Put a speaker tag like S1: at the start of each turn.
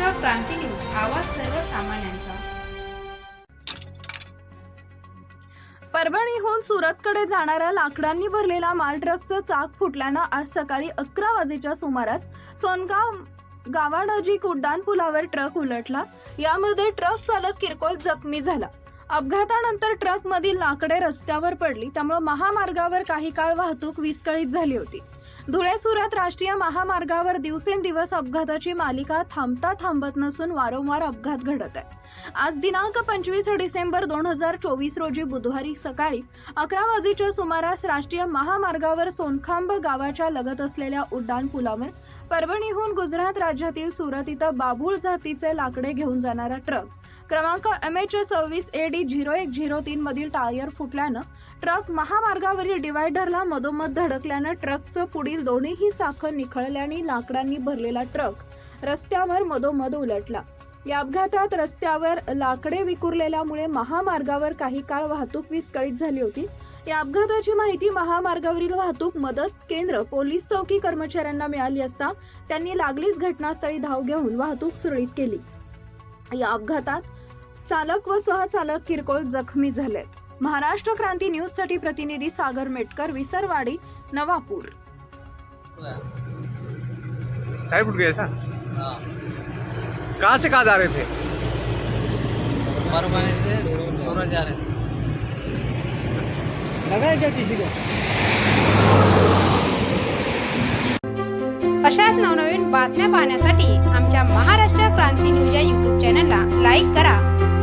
S1: Maharashtra Kranti news आवाज सर्वसामान्यांचा.
S2: परभणीहून सुरतकडे जाणाऱ्या लाकडांनी भरलेला माल ट्रकचं चाक फुटल्यानं आज सकाळी अकरा वाजेच्या सुमारास सोनगाव गावानजीक उड्डाण पुलावर ट्रक उलटला. यामध्ये ट्रक चालक किरकोळ जखमी झाला. अपघातानंतर ट्रकमधील लाकडे रस्त्यावर पडली त्यामुळे महामार्गावर काही काळ वाहतूक विस्कळीत झाली होती. धुळे सुरत राष्ट्रीय महामार्गावर दिवसेंदिवस अपघाताची मालिका थांबता थांबत नसून वारंवार अपघात घडत आहे. आज दिनांक पंचवीस डिसेंबर दोन हजार चोवीस रोजी बुधवारी सकाळी अकरा वाजेच्या सुमारास राष्ट्रीय महामार्गावर सोनखांब गावाच्या लगत असलेल्या उड्डाण पुलावर परभणीहून गुजरात राज्यातील सुरत इथं बाभूळ जातीचे लाकडे घेऊन जाणारा ट्रक क्रमांक एम एच सव्वीस ए डी झिरो एक झिरो तीन मधील टायर फुटल्यानं ट्रक महामार्गावरील डिवायडरला मधोमध धडकल्यानं ट्रकचं पुढील दोन्हीही चाकं निखळल्याने लाकडांनी भरलेला ट्रक रस्त्यावर मधोमध उलटला. या अपघातात रस्त्यावर लाकडे विखुरलेल्यामुळे महामार्गावर काही काळ वाहतूक विस्कळीत झाली होती. या अपघाताची माहिती महामार्गावरील वाहतूक मदत केंद्र पोलीस चौकी कर्मचाऱ्यांना मिळाली असता त्यांनी लागलीच घटनास्थळी धाव घेऊन वाहतूक सुरळीत केली. या अपघातात चालक व सहचालक किरकोळ जखमी झालेत. महाराष्ट्र क्रांती न्यूजसाठी प्रतिनिधी सागर मेटकर विसरवाडी नवापूर.
S3: गया ऐसा
S4: हाँ
S3: कहाँ से कहाँ जा रहे थे?
S4: परवाने से सूरत जा रहे थे
S3: लगा है क्या किसी को?
S1: अशाच नवनवीन बातम्या पाहण्यासाठी आमच्या महाराष्ट्र क्रांती न्यूज या यूट्यूब चॅनलला लाईक करा.